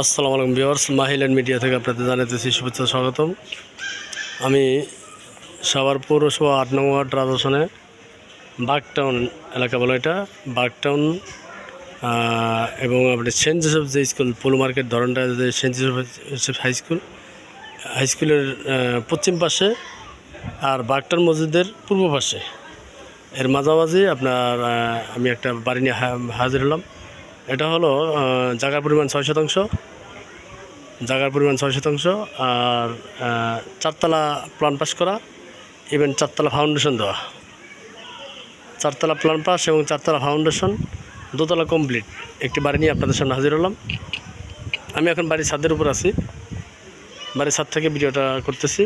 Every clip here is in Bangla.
আসসালামু আলাইকুম ভিউয়ার্স মাহিল্যান্ড মিডিয়া থেকে আপনাদের জানাতেছি শুভেচ্ছা, স্বাগতম। আমি সাভার পৌরসভা আট নং ওয়ার্ড রাজস্থানে বাগটাউন এলাকা বলো এটা। বাগটাউন এবং আপনার সেন্ট জোসেফ যে স্কুল, পোলো মার্কেট ধরনটা যে Saint Joseph high school, high স্কুলের পশ্চিম পাশে আর বাগটাউন মসজিদের পূর্ব পাশে। এর মাঝামাঝি আপনার আমি একটা বাড়ি নিয়ে হাজির হলাম। এটা হলো আহ, জায়গার পরিমাণ ছয় শতাংশ জায়গার পরিমাণ ছয় শতাংশ আর চারতলা প্ল্যান পাস করা ইভেন চারতলা ফাউন্ডেশন দেওয়া। চারতলা প্ল্যান পাস এবং চারতলা ফাউন্ডেশন দোতলা কমপ্লিট একটি বাড়ি নিয়ে আপনাদের সামনে হাজির হলাম। আমি এখন বাড়ির ছাদের উপর আছি। বাড়ির ছাদ থেকে ভিডিওটা করতেছি।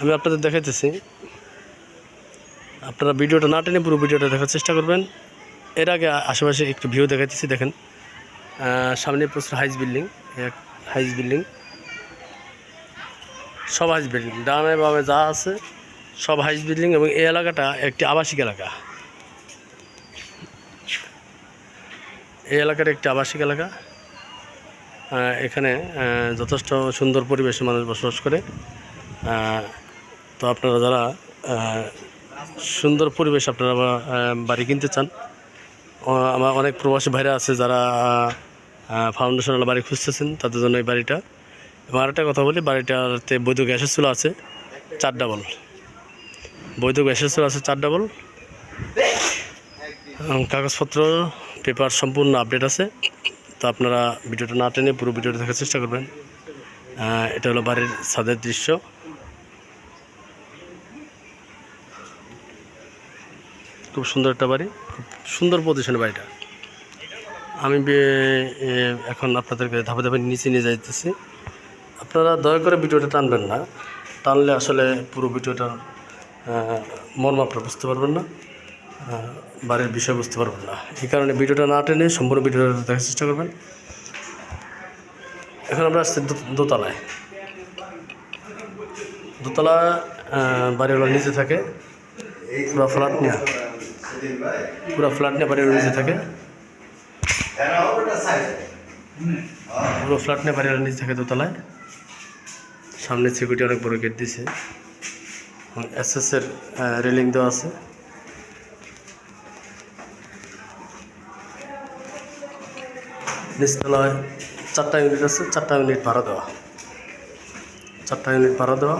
আমি আপনাদের দেখাইতেছি। আপনারা ভিডিওটা না টেনে পুরো ভিডিওটা দেখার চেষ্টা করবেন। এর আগে আশেপাশে একটু ভিউ দেখাইতেছি, দেখেন। সামনে প্রচুর হাইস বিল্ডিং, এক হাইস বিল্ডিং। সব হাইস বিল্ডিং, ডানে বামে যা আছে, সব হাইস বিল্ডিং এবং এই এলাকাটা একটি আবাসিক এলাকা। এই এলাকাটা একটি আবাসিক এলাকা। এখানে যথেষ্ট সুন্দর পরিবেশে মানুষ বসবাস করে। তো আপনারা যারা সুন্দর পরিবেশ আপনারা বাড়ি কিনতে চান আমার অনেক প্রবাসী ভাইরা আছে যারা ফাউন্ডেশনাল বাড়ি খুঁজতেছেন তাদের জন্য এই বাড়িটা। এবং আরেকটা কথা বলি, বাড়িটাতে বৈধ গ্যাসের চুলা আছে, চার ডাবল। বৈধ গ্যাসের চুলা আছে, চার ডাবল। কাগজপত্র, পেপার সম্পূর্ণ আপডেট আছে। তো আপনারা ভিডিওটা না টেনে পুরো ভিডিওটা দেখার চেষ্টা করবেন। এটা হলো বাড়ির ছাদের দৃশ্য। খুব সুন্দর একটা বাড়ি, খুব সুন্দর পজিশনে বাড়িটা। আমি এখন আপনাদেরকে ধাপে ধাপে নিচে নিয়ে যাইতেছি। আপনারা দয়া করে ভিডিওটা টানবেন না। টানলে আসলে পুরো ভিডিওটা মর্ম আপনারা বুঝতে পারবেন না বাড়ির বিষয় বুঝতে পারবেন না। এই কারণে ভিডিওটা না টেনে সম্পূর্ণ ভিডিওটা দেখার চেষ্টা করবেন। এখন আমরা আসছি দোতলায়। দোতলা বাড়িওয়ালা নিচে থাকে, পুরো ফ্ল্যাট নিয়ে। পুরো ফ্ল্যাট বাড়ির নিচে থাকে। পুরো ফ্ল্যাট বাড়ির নিচে থাকে দোতলায়। সামনে সিকিউরিটি অনেক বড় গেট দিছে। এস এস এর রেলিং দেওয়া আছে। নিচতলায় চারটা ইউনিট আছে, চারটা ইউনিট ভাড়া দেওয়া। চারটা ইউনিট ভাড়া দেওয়া।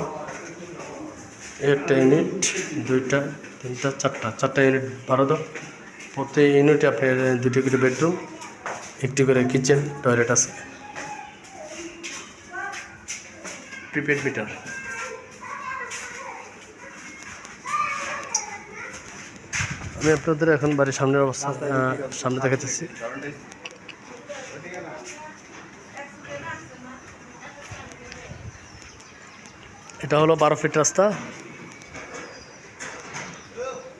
একটা ইউনিট, দুইটা তিনটা চারটা চারটা ইউনিট ভাড়া দাও প্রতি ইউনিটে আপনার দুটি করে বেডরুম একটি করে কিচেন টয়লেট আছে। প্রিপেড মিটার আমি আপনাদের এখন বাড়ির সামনের অবস্থা সামনে দেখাতেছি এটা হলো বারো ফিট রাস্তা।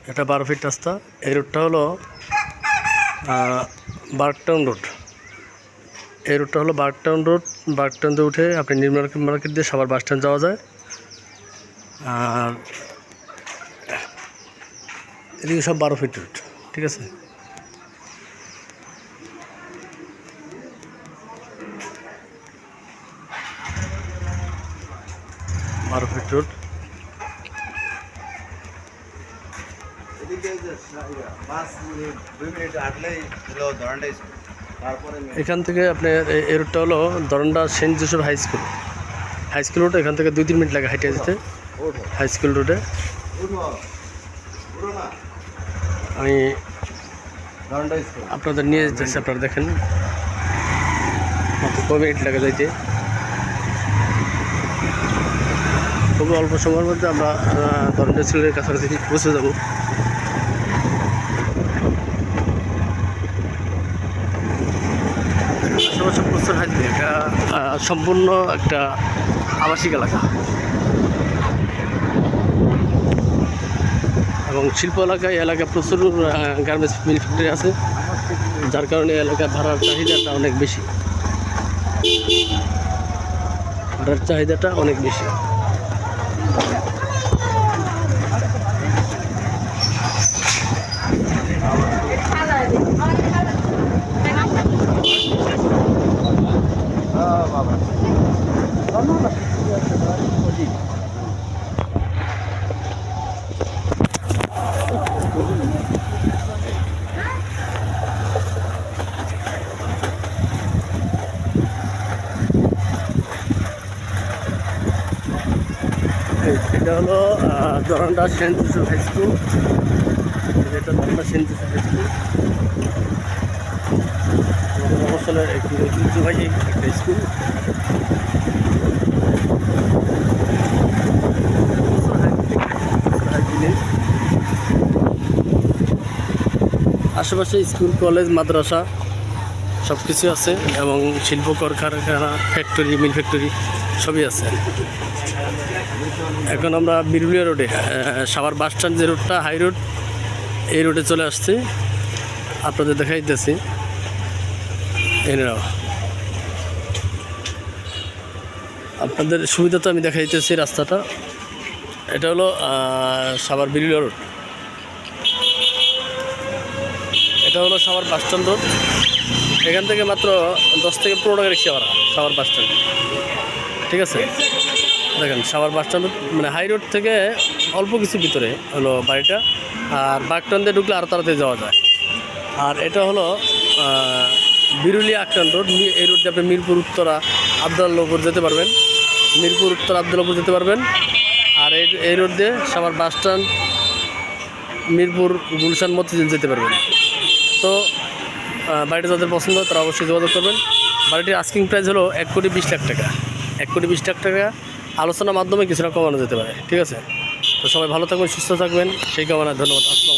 এটা বারো ফিট রাস্তা। এই রুটটা হলো বার্কটাউন রোড এই রুটটা হলো বার্কটাউন রোড বার্কটাউন দিয়ে উঠে আপনি নিউ মার্কেট মার্কেট দিয়ে সবার বাস স্ট্যান্ড যাওয়া যায়। আর এদিকে সব বারো ফিট রুট, ঠিক আছে? বারো ফিট রোড এদিকে যে ইয়া, পাঁচ মিনিট দুই মিনিট হাঁটলেই হলো ধরনটা স্কুল তারপরে মেন এখান থেকে আপনার এই- রুটটা হলো দরন্ডা Saint Joseph high school. High school road এখান থেকে দুই তিন মিনিট লাগে হাইটে যেতে। হাই স্কুল রোডে আমি আপনাদের নিয়ে যেতেছি আপনারা দেখেন। মাত্র কয় মিনিট লাগে যাইতে। খুবই অল্প সময়ের মধ্যে আমরা দরন্ডা স্কুলের কাছাকাছি পৌঁছে যাব। প্রচুর এটা সম্পূর্ণ একটা আবাসিক এলাকা। এবং শিল্প এলাকায়, এই এলাকায় প্রচুর গার্মেন্টস মিল ফ্যাক্টরি আছে। যার কারণে এলাকায় ভাড়ার চাহিদাটা অনেক বেশি। ভাড়ার চাহিদাটা অনেক বেশি। এটা হলো জরান্ডা সেন্ট জোসেফ হাই স্কুল এটা জরান্ডা সেন্ট জোসেফ হাই স্কুল মফসলের একটি ঐতিহ্যবাহী একটা স্কুল। আশেপাশে স্কুল, কলেজ, মাদ্রাসা সব কিছু আছে এবং শিল্প কারখানা ফ্যাক্টরি, মিল ফ্যাক্টরি সবই আছে। এখন আমরা বিরুলিয়া রোডে সাভার বাস স্ট্যান্ড যে রোডটা, হাই রোড, এই রোডে চলে আসছি। আপনাদের দেখাই দিতেছি এনেরাও আপনাদের সুবিধা তো আমি দেখা দেখাইতেছি রাস্তাটা। এটা হলো সাভার বিরুলিয়া রোড। এটা হলো সাভার বাস স্ট্যান্ড রোড। এখান থেকে মাত্র দশ থেকে পনেরো টাকা রিক্সা ভাড়া, সাভার বাস স্ট্যান্ড। ঠিক আছে? দেখেন, সাভার বাস স্ট্যান্ড মানে হাই রোড থেকে অল্প কিছু ভিতরে হলো বাড়িটা, আর বাগটান দিয়ে ঢুকলে আরও তাড়াতাড়ি যাওয়া যায়। আর এটা হলো আহ, বিরুলিয়া আক্রান্ত রোড এই রোড দিয়ে আপনি মিরপুর উত্তরা আবদুল্লাপুর যেতে পারবেন। মিরপুর উত্তর আবদুল্লাপুর যেতে পারবেন। আর এই এই রোড দিয়ে সাভার বাস স্ট্যান্ড মিরপুর গুলশান মতিঝিল যেতে পারবেন। তো বাড়িটা যাদের পছন্দ তারা অবশ্যই যোগাযোগ করবেন। বাড়িটির আস্কিং প্রাইস হলো এক কোটি বিশ লাখ টাকা। এক কোটি বিশ লাখ টাকা আলোচনার মাধ্যমে কিছুটা কমানো যেতে পারে ঠিক আছে? তো সবাই ভালো থাকবেন সুস্থ থাকবেন। সেই কামনা ধন্যবাদ। আসসালাম